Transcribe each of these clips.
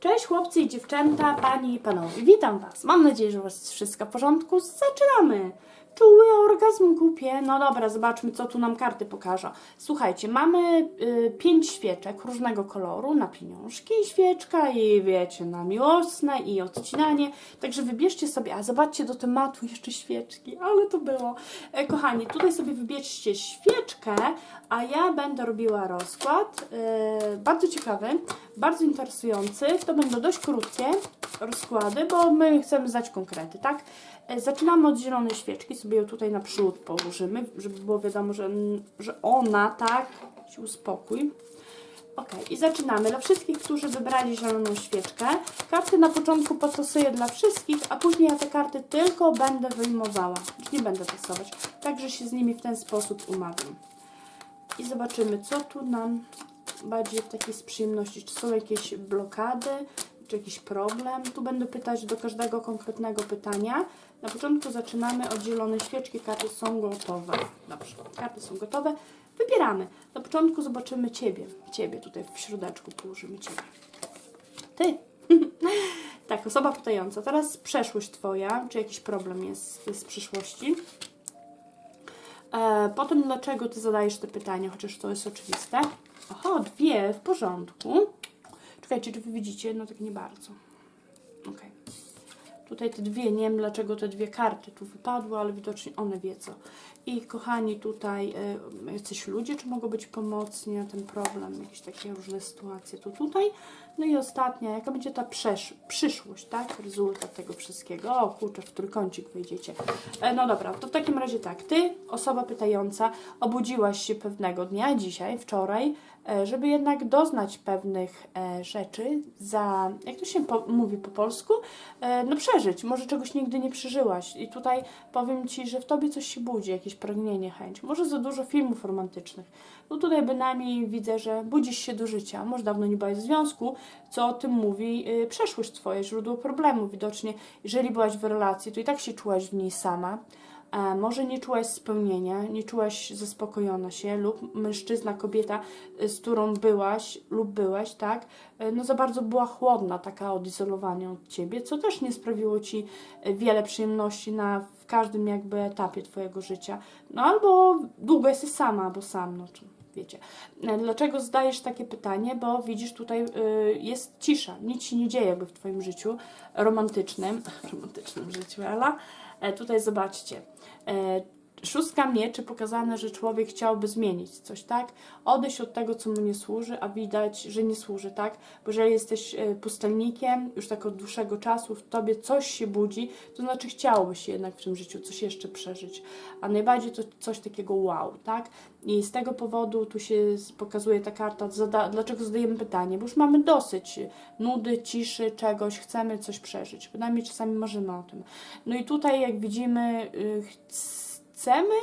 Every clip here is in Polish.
Cześć chłopcy i dziewczęta, panie i panowie. Witam was. Mam nadzieję, że u was wszystko w porządku. Zaczynamy. Czuły orgazm głupie. No dobra, zobaczmy, co tu nam karty pokażą. Słuchajcie, mamy y, pięć świeczek różnego koloru na pieniążki, świeczka i wiecie, na miłosne i odcinanie. Także wybierzcie sobie, a zobaczcie do tematu jeszcze świeczki, ale to było. E, kochani, tutaj sobie wybierzcie świeczkę, a ja będę robiła rozkład. E, bardzo ciekawy, bardzo interesujący. To będą dość krótkie rozkłady, bo my chcemy znać konkrety, tak? E, Zaczynamy od zielonej świeczki, sobie ją tutaj naprzód położymy, żeby było wiadomo, że, że ona, tak, się uspokój. Ok, i zaczynamy. Dla wszystkich, którzy wybrali zieloną świeczkę, karty na początku postosuję dla wszystkich, a później ja te karty tylko będę wyjmowała. Nie będę tasować. Także się z nimi w ten sposób umawiam. I zobaczymy, co tu nam bardziej w takiej z przyjemności. Czy są jakieś blokady, czy jakiś problem? Tu będę pytać do każdego konkretnego pytania. Na początku zaczynamy od zielonej świeczki. Karty są gotowe. Dobrze, karty są gotowe. Wybieramy. Na początku zobaczymy Ciebie. Ciebie tutaj w środeczku położymy Ciebie. Ty. tak, osoba pytająca. Teraz przeszłość Twoja. Czy jakiś problem jest z przyszłości? E, potem dlaczego Ty zadajesz te pytania, chociaż to jest oczywiste. Oho, dwie, w porządku. Czekajcie, czy Wy widzicie? No tak nie bardzo. Okej. Tutaj te dwie, nie wiem dlaczego te dwie karty tu wypadły, ale widocznie one wiedzą. I kochani, tutaj y, jacyś ludzie, czy mogą być pomocni na ten problem, jakieś takie różne sytuacje tu tutaj. No i ostatnia, jaka będzie ta przyszłość, tak? Rezultat tego wszystkiego. O kurczę, w trójkącik wyjdziecie. E, no dobra, to w takim razie tak. Ty, osoba pytająca, obudziłaś się pewnego dnia, dzisiaj, wczoraj, żeby jednak doznać pewnych e, rzeczy za, jak to się po, mówi po polsku, e, no przeżyć. Może czegoś nigdy nie przeżyłaś. I tutaj powiem Ci, że w Tobie coś się budzi, jakieś pragnienie, chęć. Może za dużo filmów romantycznych. No tutaj bynajmniej widzę, że budzisz się do życia. Może dawno nie byłaś w związku, co o tym mówi y, przeszłość Twoje, źródło problemu. Widocznie, jeżeli byłaś w relacji, to i tak się czułaś w niej sama. E, może nie czułaś spełnienia, nie czułaś zaspokojona się, lub mężczyzna, kobieta, y, z którą byłaś lub byłeś, tak, e, no za bardzo była chłodna, taka odizolowania od ciebie, co też nie sprawiło ci e, wiele przyjemności na w każdym jakby etapie twojego życia. No albo długo jesteś sama, albo sam, no wiecie. E, Dlaczego zadajesz takie pytanie? Bo widzisz, tutaj jest cisza, nic się nie dzieje jakby w twoim życiu romantycznym, romantycznym życiu, Ela. E, Tutaj zobaczcie. Szóstka mieczy pokazane, że człowiek chciałby zmienić coś, tak? Odejść od tego, co mu nie służy, a widać, że nie służy, tak? Bo jeżeli jesteś e, pustelnikiem, już tak od dłuższego czasu w tobie coś się budzi, to znaczy chciałobyś jednak w tym życiu coś jeszcze przeżyć. A najbardziej to coś takiego wow, tak? I z tego powodu tu się pokazuje ta karta, dlaczego zadajemy pytanie, bo już mamy dosyć nudy, ciszy, czegoś, chcemy coś przeżyć. Przynajmniej czasami marzymy o tym. No i tutaj, jak widzimy, y, chcemy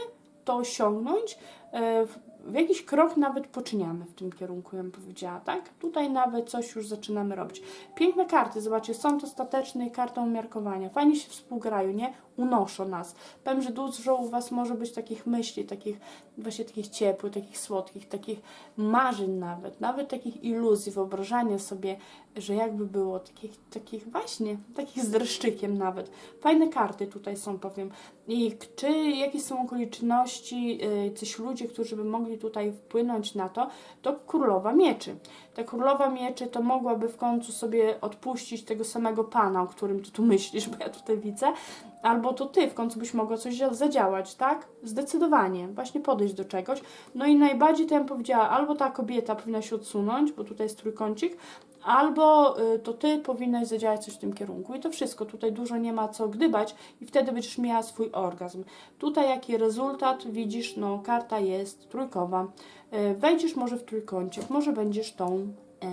to osiągnąć, e, jakiś krok nawet poczyniamy w tym kierunku, ja bym powiedziała, tak? Tutaj nawet coś już zaczynamy robić. Piękne karty, zobaczcie, sąd ostateczny i karta umiarkowania. Fajnie się współgrają, nie? Unoszą nas. Powiem, że dużo u Was może być takich myśli, takich właśnie takich ciepłych, takich słodkich, takich marzeń nawet, nawet takich iluzji, wyobrażania sobie, że jakby było, takich, takich właśnie, takich z dreszczykiem nawet. Fajne karty tutaj są, powiem. I czy jakieś są okoliczności, yy, coś ludzie, którzy by mogli tutaj wpłynąć na to, to królowa mieczy. Ta królowa mieczy to mogłaby w końcu sobie odpuścić tego samego pana, o którym ty tu myślisz, bo ja tutaj widzę, albo to ty w końcu byś mogła coś za- zadziałać, tak? Zdecydowanie, właśnie podejść do czegoś. No i najbardziej to ja bym powiedziała, albo ta kobieta powinna się odsunąć, bo tutaj jest trójkącik, albo y, to ty powinnaś zadziałać coś w tym kierunku. I to wszystko, tutaj dużo nie ma co gdybać i wtedy będziesz miała swój orgazm. Tutaj jaki rezultat widzisz, no karta jest trójkowa. Y, Wejdziesz może w trójkącik, może będziesz tą e,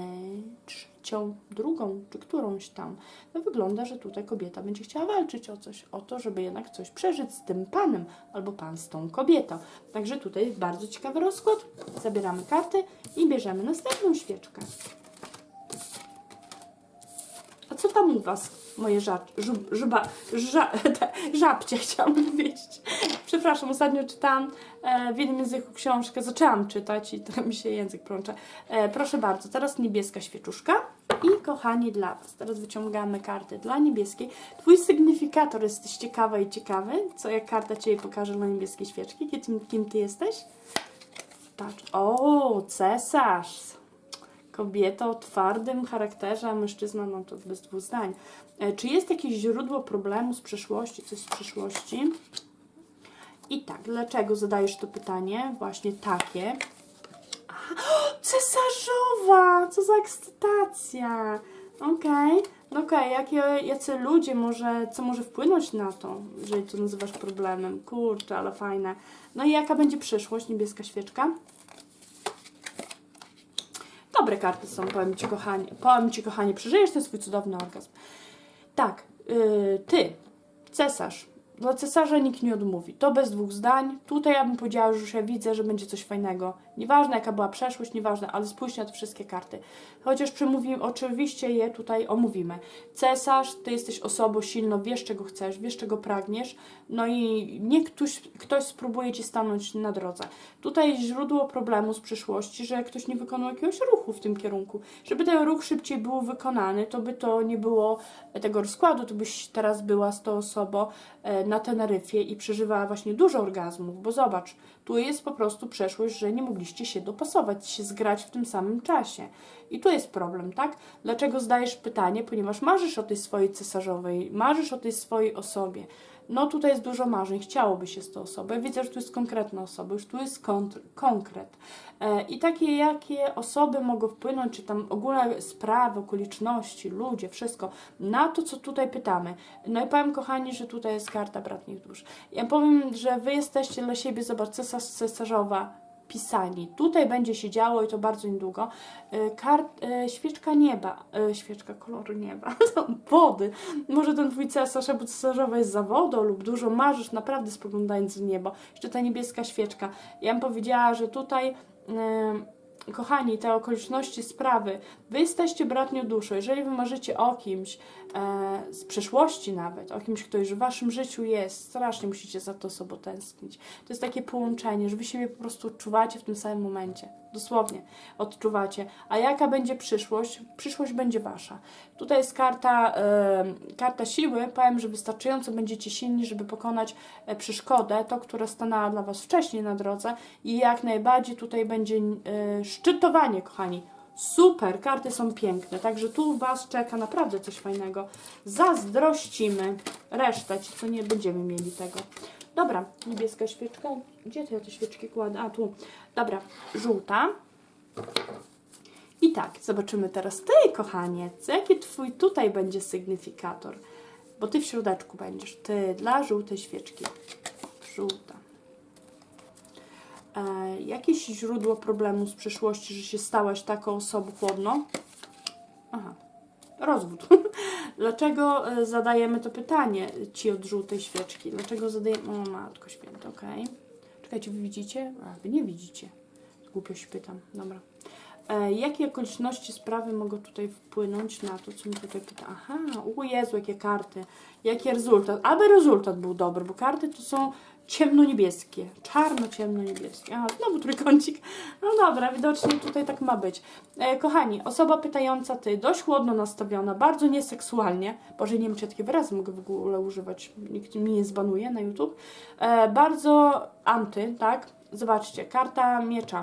trzecią, drugą, czy którąś tam. No wygląda, że tutaj kobieta będzie chciała walczyć o coś, o to, żeby jednak coś przeżyć z tym panem, albo pan z tą kobietą. Także tutaj bardzo ciekawy rozkład. Zabieramy karty i bierzemy następną świeczkę. Co tam u Was, moje ża, żub, żuba, żabcie chciałam powiedzieć. Przepraszam, ostatnio czytałam e, w innym języku książkę, zaczęłam czytać i trochę mi się język plącze. E, proszę bardzo, teraz niebieska świeczuszka i kochani dla Was, teraz wyciągamy kartę dla niebieskiej. Twój sygnifikator, jesteś ciekawa i ciekawy, co jak karta Ciebie pokaże dla niebieskiej świeczki, kim, kim Ty jesteś? Patrz, o, cesarz! Kobieta o twardym charakterze, a mężczyzna, no to bez dwóch zdań. E, Czy jest jakieś źródło problemu z przeszłości, coś z przyszłości? I tak, dlaczego zadajesz to pytanie? Właśnie takie. Aha, cesarzowa! Co za ekscytacja! Okej, no okej, jakie, jacy ludzie może, co może wpłynąć na to, jeżeli to nazywasz problemem? Kurczę, ale fajne. No i jaka będzie przyszłość, niebieska świeczka? Dobre karty są, powiem Ci kochanie. Powiem Ci kochanie, przeżyjesz ten swój cudowny orgazm. Tak, yy, Ty, cesarz. Dla cesarza nikt nie odmówi. To bez dwóch zdań. Tutaj ja bym powiedziała, że już ja widzę, że będzie coś fajnego. Nieważne jaka była przeszłość, nieważne, ale spójrz na te wszystkie karty. Chociaż przemówimy, oczywiście je tutaj omówimy. Cesarz, ty jesteś osobą silną, wiesz czego chcesz, wiesz czego pragniesz, no i nie ktoś, ktoś spróbuje ci stanąć na drodze. Tutaj źródło problemu z przyszłości, że ktoś nie wykonał jakiegoś ruchu w tym kierunku. Żeby ten ruch szybciej był wykonany, to by to nie było tego rozkładu, to byś teraz była z tą osobą e, na Teneryfie i przeżywała właśnie dużo orgazmów, bo zobacz, tu jest po prostu przeszłość, że nie mogliście się dopasować, się zgrać w tym samym czasie. I tu jest problem, tak? Dlaczego zdajesz pytanie? Ponieważ marzysz o tej swojej cesarzowej, marzysz o tej swojej osobie. No tutaj jest dużo marzeń, chciałoby się z tą osobą. Ja widzę, że tu jest konkretna osoba, już tu jest kontr- konkret. E, I takie, jakie osoby mogą wpłynąć, czy tam ogólne sprawy, okoliczności, ludzie, wszystko, na to, co tutaj pytamy. No i powiem, kochani, że tutaj jest karta bratnich dusz. Ja powiem, że wy jesteście dla siebie, zobacz, cesarz, cesarzowa, pisani. Tutaj będzie się działo i to bardzo niedługo. Y, Kart, y, świeczka nieba, y, świeczka koloru nieba, wody. Może ten twój cesarz albo cesarzowa jest za wodą lub dużo marzysz naprawdę spoglądając w niebo. Jeszcze ta niebieska świeczka. Ja bym powiedziała, że tutaj kochani, te okoliczności sprawy, wy jesteście bratnią duszą. Jeżeli wy marzycie o kimś e, z przeszłości nawet, o kimś, kto już w waszym życiu jest, strasznie musicie za to osobą tęsknić. To jest takie połączenie, że wy siebie po prostu odczuwacie w tym samym momencie. Dosłownie odczuwacie. A jaka będzie przyszłość? Przyszłość będzie wasza. Tutaj jest karta, e, karta siły. Powiem, że wystarczająco będziecie silni, żeby pokonać e, przeszkodę, to, która stanęła dla was wcześniej na drodze i jak najbardziej tutaj będzie e, szczytowanie, kochani. Super, karty są piękne, także tu Was czeka naprawdę coś fajnego. Zazdrościmy. Resztę, ci co nie będziemy mieli tego. Dobra, niebieska świeczka. Gdzie to ja te świeczki kładę? A, tu. Dobra, żółta. I tak, zobaczymy teraz Ty, kochaniec. Jaki Twój tutaj będzie sygnifikator? Bo Ty w środeczku będziesz. Ty dla żółtej świeczki. Żółta. E, jakieś źródło problemu z przeszłości, że się stałaś taką osobą chłodną? Aha, rozwód. Dlaczego e, zadajemy to pytanie ci od żółtej świeczki? Dlaczego zadajemy... O matko święta, okej. Czekajcie, wy widzicie? A, wy nie widzicie. Głupio się pytam, dobra. E, jakie okoliczności sprawy mogą tutaj wpłynąć na to, co mi tutaj pyta? Aha, o Jezu, jakie karty. Jaki rezultat? Aby rezultat był dobry, bo karty to są ciemno-niebieskie. Czarno-ciemno-niebieskie. A, znowu trójkącik. No dobra, widocznie tutaj tak ma być. E, kochani, osoba pytająca ty, dość chłodno nastawiona, bardzo nieseksualnie. Boże, nie wiem, czy ja takie wyrazy mogę w ogóle używać. Nikt mi nie zbanuje na YouTube. E, bardzo anty, tak? Zobaczcie, karta miecza.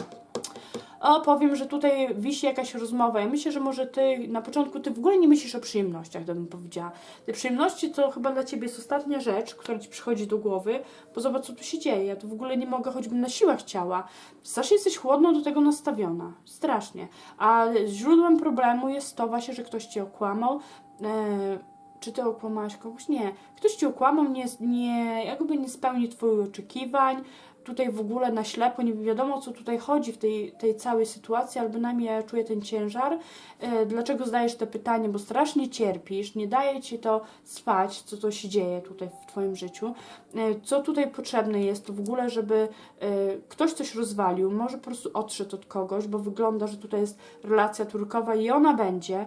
O, powiem, że tutaj wisi jakaś rozmowa. Ja myślę, że może ty na początku ty w ogóle nie myślisz o przyjemnościach, bym powiedziała. Te przyjemności to chyba dla ciebie jest ostatnia rzecz, która ci przychodzi do głowy, bo zobacz, co tu się dzieje. Ja tu w ogóle nie mogę, choćbym na siłach ciała. Strasznie jesteś chłodno do tego nastawiona. Strasznie. A źródłem problemu jest to właśnie, że ktoś cię okłamał. E, czy ty okłamałaś kogoś? Nie. Ktoś cię okłamał, nie, nie, jakby nie spełni twoich oczekiwań, tutaj w ogóle na ślepo, nie wiadomo co tutaj chodzi w tej, tej całej sytuacji, ale bynajmniej ja czuję ten ciężar. E, dlaczego zadajesz te pytanie? Bo strasznie cierpisz, nie daje ci to spać, co to się dzieje tutaj w twoim życiu. E, co tutaj potrzebne jest, w ogóle, żeby e, ktoś coś rozwalił, może po prostu odszedł od kogoś, bo wygląda, że tutaj jest relacja turkowa i ona będzie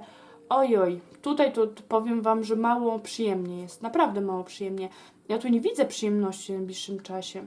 Oj, oj, tutaj to powiem Wam, że mało przyjemnie jest. Naprawdę mało przyjemnie. Ja tu nie widzę przyjemności w najbliższym czasie.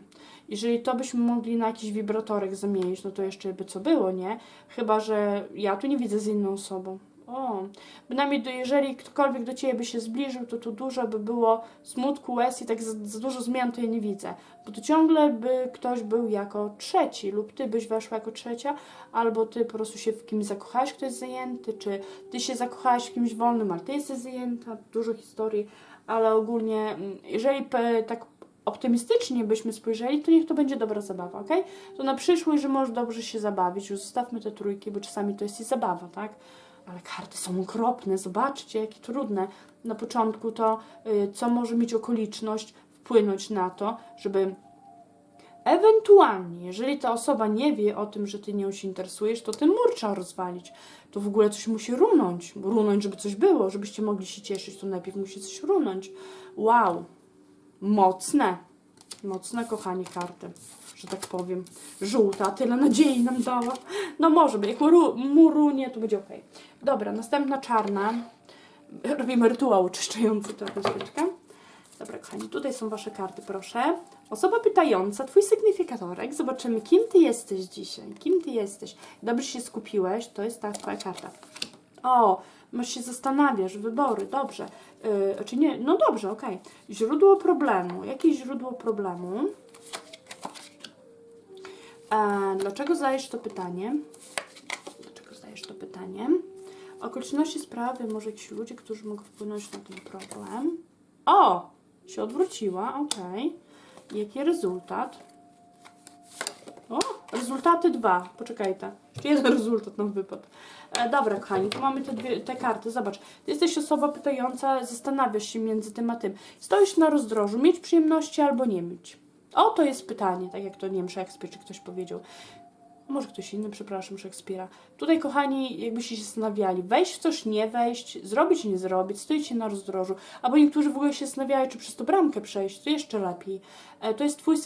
Jeżeli to byśmy mogli na jakiś wibratorek zamienić, no to jeszcze by co było, nie? Chyba, że ja tu nie widzę z inną osobą. O, bynajmniej do, jeżeli ktokolwiek do Ciebie by się zbliżył, to tu dużo by było smutku, łez i tak za, za dużo zmian to ja nie widzę. Bo to ciągle by ktoś był jako trzeci lub Ty byś weszła jako trzecia, albo Ty po prostu się w kimś zakochałeś, kto jest zajęty, czy Ty się zakochałaś w kimś wolnym, ale Ty jesteś zajęta. Dużo historii, ale ogólnie, mm, jeżeli tak optymistycznie byśmy spojrzeli, to niech to będzie dobra zabawa, ok? To na przyszłość, że możesz dobrze się zabawić, już zostawmy te trójki, bo czasami to jest i zabawa, tak? Ale karty są okropne, zobaczcie, jakie trudne. Na początku to, y, co może mieć okoliczność wpłynąć na to, żeby ewentualnie, jeżeli ta osoba nie wie o tym, że ty nią się interesujesz, to ten mur trzeba rozwalić. To w ogóle coś musi runąć. Runąć, żeby coś było, żebyście mogli się cieszyć, to najpierw musi coś runąć. Wow. Mocne. Mocne, kochani, karty. Że tak powiem. Żółta, tyle nadziei nam dała. No może by, jak muru, murunie, to będzie ok. Dobra, następna czarna. Robimy rytuał oczyszczający trochę świeczkę. Dobra, kochani, tutaj są Wasze karty, proszę. Osoba pytająca, Twój sygnifikatorek. Zobaczymy, kim Ty jesteś dzisiaj. Kim Ty jesteś. Dobrze się skupiłeś, to jest ta Twoja karta. O, masz się zastanawiasz, wybory, dobrze. Yy, czy nie? No dobrze, okej. Źródło problemu. Jakie źródło problemu? E, dlaczego zadajesz to pytanie? Dlaczego zadajesz to pytanie? Okoliczności sprawy, może jakiś ludzie, którzy mogą wpłynąć na ten problem. O! Się odwróciła, okej. Jaki rezultat? Rezultaty dwa. Poczekajcie. Czy jeden rezultat nam wypadł? E, dobra, kochani, tu mamy te, dwie, te karty. Zobacz, ty jesteś osoba pytająca, zastanawiasz się między tym a tym. Stoisz na rozdrożu, mieć przyjemności albo nie mieć. O, to jest pytanie, tak jak to, nie wiem, Szekspir czy ktoś powiedział. Może ktoś inny, przepraszam, Szekspira. Tutaj, kochani, jakbyście się zastanawiali, wejść w coś, nie wejść, zrobić, nie zrobić, stoicie na rozdrożu, albo niektórzy w ogóle się zastanawiają, czy przez tą bramkę przejść, to jeszcze lepiej. E, To jest twój,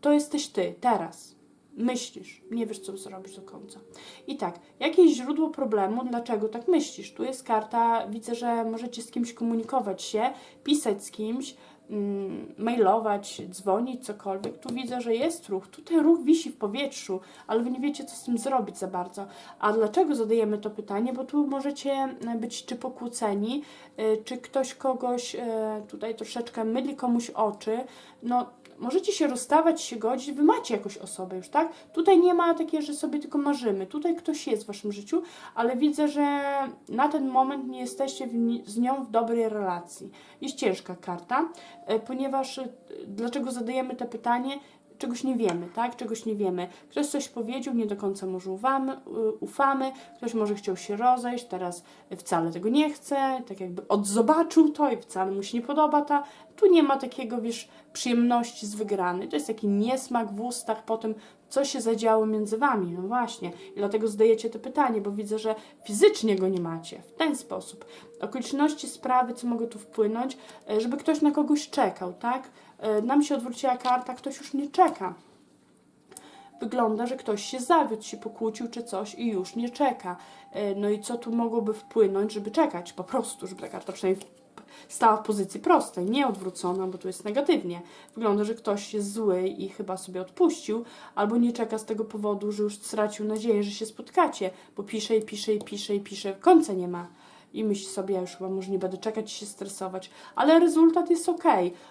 to jesteś ty, teraz. Myślisz, nie wiesz, co zrobić do końca. I tak, jakieś źródło problemu, dlaczego tak myślisz? Tu jest karta, widzę, że możecie z kimś komunikować się, pisać z kimś, mm, mailować, dzwonić, cokolwiek. Tu widzę, że jest ruch. Tutaj ruch wisi w powietrzu, ale wy nie wiecie, co z tym zrobić za bardzo. A dlaczego zadajemy to pytanie? Bo tu możecie e, być czy pokłóceni, e, czy ktoś kogoś e, tutaj troszeczkę myli komuś oczy. No, możecie się rozstawać, się godzić, wy macie jakąś osobę już, tak? Tutaj nie ma takie, że sobie tylko marzymy. Tutaj ktoś jest w waszym życiu, ale widzę, że na ten moment nie jesteście w z nią w dobrej relacji. Jest ciężka karta, e, ponieważ e, dlaczego zadajemy to pytanie? Czegoś nie wiemy, tak? Czegoś nie wiemy. Ktoś coś powiedział, nie do końca może ufamy, y, ufamy, ktoś może chciał się rozejść, teraz wcale tego nie chce, tak jakby odzobaczył to i wcale mu się nie podoba ta. Tu nie ma takiego, wiesz, przyjemności z wygranej. To jest taki niesmak w ustach po tym, co się zadziało między wami. No właśnie. I dlatego zadajecie to pytanie, bo widzę, że fizycznie go nie macie. W ten sposób. Okoliczności sprawy, co mogą tu wpłynąć, e, żeby ktoś na kogoś czekał, tak? E, Nam się odwróciła karta, ktoś już nie czeka. Wygląda, że ktoś się zawiódł, się pokłócił czy coś i już nie czeka. E, No i co tu mogłoby wpłynąć, żeby czekać? Po prostu, żeby ta karta przynajmniej stała w pozycji prostej, nie odwrócona, bo tu jest negatywnie. Wygląda, że ktoś jest zły i chyba sobie odpuścił, albo nie czeka z tego powodu, że już stracił nadzieję, że się spotkacie, bo pisze i pisze i pisze i pisze, końca nie ma. I myśli sobie, ja już chyba może nie będę czekać się stresować, ale rezultat jest ok.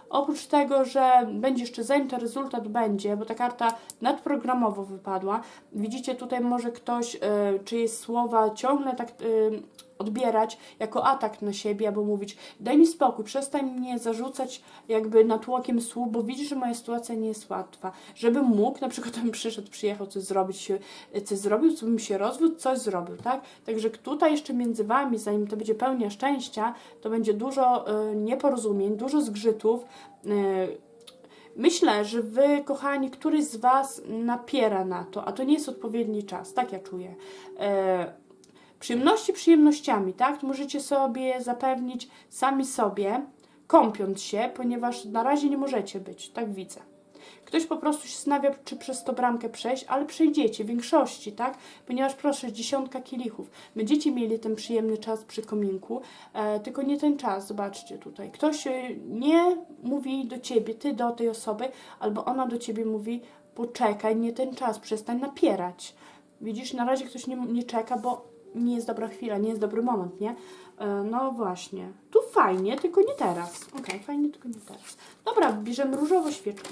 Oprócz tego, że będzie jeszcze ten rezultat będzie, bo ta karta nadprogramowo wypadła, widzicie tutaj może ktoś y, czyjeś słowa ciągle tak y, odbierać jako atak na siebie, albo mówić daj mi spokój, przestań mnie zarzucać jakby natłokiem słów, bo widzisz, że moja sytuacja nie jest łatwa. Żebym mógł, na przykład bym przyszedł, przyjechał coś zrobić, coś zrobił, co bym się rozwiódł, coś zrobił, tak? Także tutaj jeszcze między Wami, zanim to będzie pełnia szczęścia, to będzie dużo y, nieporozumień, dużo zgrzytów, y, Myślę, że wy, kochani, któryś z was napiera na to, a to nie jest odpowiedni czas, tak ja czuję. E, przyjemności przyjemnościami, tak? Możecie sobie zapewnić sami sobie, kąpiąc się, ponieważ na razie nie możecie być, tak widzę. Ktoś po prostu się zastanawia, czy przez tą bramkę przejść, ale przejdziecie, w większości, tak? Ponieważ proszę, dziesiątka kielichów. Będziecie mieli ten przyjemny czas przy kominku, e, tylko nie ten czas, zobaczcie tutaj. Ktoś e, nie mówi do ciebie, ty do tej osoby, albo ona do ciebie mówi, poczekaj, nie ten czas, przestań napierać. Widzisz, na razie ktoś nie, nie czeka, bo nie jest dobra chwila, nie jest dobry moment, nie? E, No właśnie. Tu fajnie, tylko nie teraz. Okej, fajnie, tylko nie teraz. Dobra, bierzemy różową świeczkę.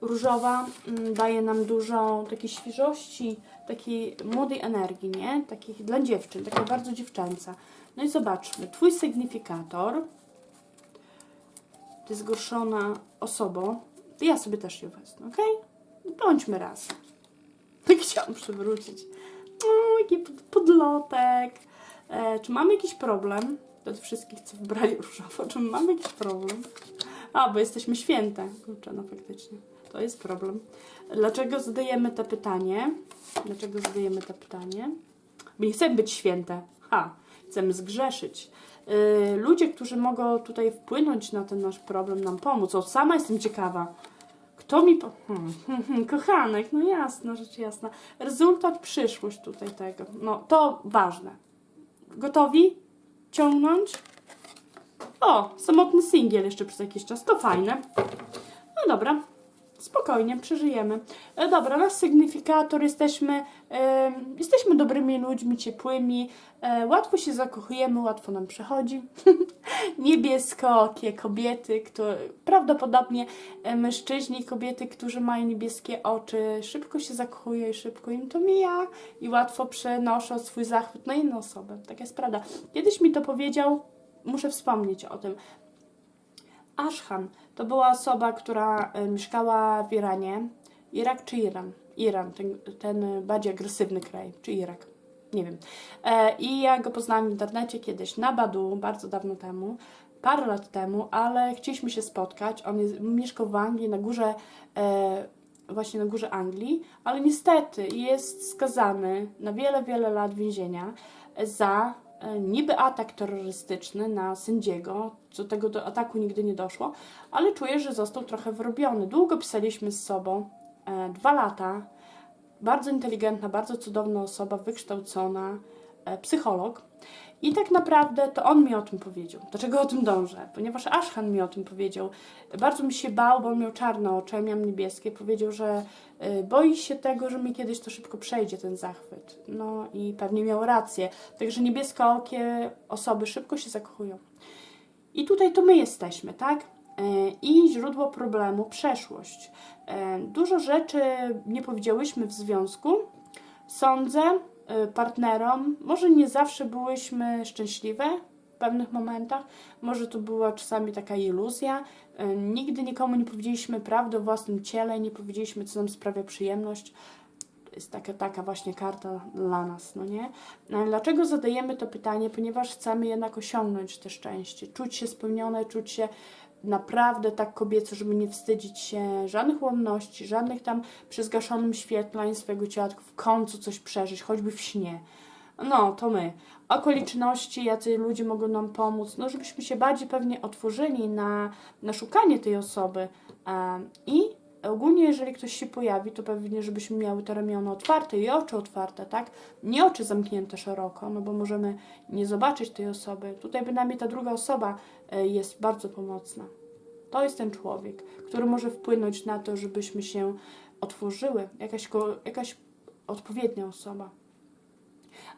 Różowa mm, daje nam dużo takiej świeżości, takiej młodej energii, nie? Takich dla dziewczyn, taka bardzo dziewczęca. No i zobaczmy, twój sygnifikator ty zgorszona osobą, ja sobie też ją wezmę, ok? Bądźmy razem. Chciałam przywrócić. Jaki pod- podlotek. E, czy mamy jakiś problem? Do wszystkich, co wybrali różowo, czy mamy jakiś problem? A, bo jesteśmy święte. Kurczę, no faktycznie. To jest problem. Dlaczego zadajemy te pytanie? Dlaczego zadajemy te pytanie? Bo nie chcemy być święte. Ha, chcemy zgrzeszyć. Yy, ludzie, którzy mogą tutaj wpłynąć na ten nasz problem, nam pomóc. O, sama jestem ciekawa. Kto mi. Po... Hmm, hmm, hmm, kochanek, no jasna, rzecz jasna. Rezultat, przyszłość tutaj tego. No, to ważne. Gotowi? Ciągnąć? O, samotny singiel jeszcze przez jakiś czas. To fajne. No dobra, spokojnie, przeżyjemy. E, dobra, nasz sygnifikator, jesteśmy, e, jesteśmy dobrymi ludźmi, ciepłymi, e, łatwo się zakochujemy, łatwo nam przechodzi. Niebieskokie kobiety, które, prawdopodobnie e, mężczyźni kobiety, którzy mają niebieskie oczy, szybko się zakochują i szybko im to mija i łatwo przenoszą swój zachwyt na inną osobę. Taka jest prawda. Kiedyś mi to powiedział, muszę wspomnieć o tym, Ashhan to była osoba, która e, mieszkała w Iranie. Irak czy Iran? Iran, ten, ten bardziej agresywny kraj, czy Irak? Nie wiem. E, I ja go poznałam w internecie kiedyś na Badu, bardzo dawno temu, parę lat temu, ale chcieliśmy się spotkać. On jest, mieszkał w Anglii, na górze, e, właśnie na górze Anglii, ale niestety jest skazany na wiele, wiele lat więzienia za niby atak terrorystyczny na sędziego, co tego do ataku nigdy nie doszło, ale czuję, że został trochę wyrobiony. Długo pisaliśmy z sobą, e, dwa lata, bardzo inteligentna, bardzo cudowna osoba, wykształcona, e, psycholog. I tak naprawdę to on mi o tym powiedział. Dlaczego o tym dążę? Ponieważ Ashhan mi o tym powiedział. Bardzo mi się bał, bo on miał czarne oczy, ja miałam niebieskie. Powiedział, że y, boi się tego, że mi kiedyś to szybko przejdzie, ten zachwyt. No i pewnie miał rację. Także niebieskookie osoby szybko się zakochują. I tutaj to my jesteśmy, tak? E, I źródło problemu przeszłość. E, Dużo rzeczy nie powiedziałyśmy w związku. Sądzę, partnerom, może nie zawsze byłyśmy szczęśliwe w pewnych momentach, może to była czasami taka iluzja. E, Nigdy nikomu nie powiedzieliśmy prawdy o własnym ciele, nie powiedzieliśmy, co nam sprawia przyjemność. Jest taka, taka właśnie karta dla nas, no nie? No, Dlaczego zadajemy to pytanie? Ponieważ chcemy jednak osiągnąć te szczęście, czuć się spełnione, czuć się naprawdę tak kobieco, żeby nie wstydzić się żadnych łomności, żadnych tam przy zgaszonym świetle swojego ciała, w końcu coś przeżyć, choćby w śnie. No, to my. Okoliczności, jacy ludzie mogą nam pomóc, no żebyśmy się bardziej pewnie otworzyli na, na szukanie tej osoby. Em, I ogólnie, jeżeli ktoś się pojawi, to pewnie, żebyśmy miały te ramiona otwarte i oczy otwarte, tak? Nie oczy zamknięte szeroko, no bo możemy nie zobaczyć tej osoby. Tutaj bynajmniej ta druga osoba e, jest bardzo pomocna. To jest ten człowiek, który może wpłynąć na to, żebyśmy się otworzyły. Jakaś, jakaś odpowiednia osoba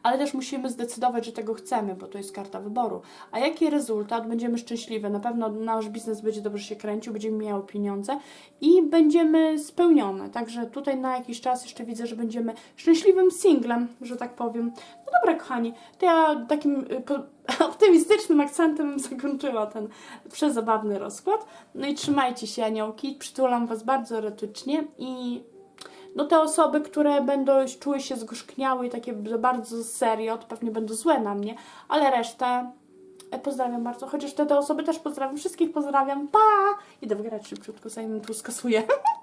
ale też musimy zdecydować, że tego chcemy, bo to jest karta wyboru. A jaki rezultat? Będziemy szczęśliwe. Na pewno nasz biznes będzie dobrze się kręcił, będziemy miały pieniądze i będziemy spełnione. Także tutaj na jakiś czas jeszcze widzę, że będziemy szczęśliwym singlem, że tak powiem. No dobra, kochani, to ja takim y, optymistycznym akcentem zakończyła ten przezabawny rozkład. No i trzymajcie się, aniołki. Przytulam Was bardzo erotycznie i no te osoby, które będą czuły się zgorzkniały i takie bardzo serio, to pewnie będą złe na mnie, ale resztę e, pozdrawiam bardzo, chociaż te, te osoby też pozdrawiam, wszystkich pozdrawiam, pa! Idę wygrać szybciutko, zanim tu skasuję.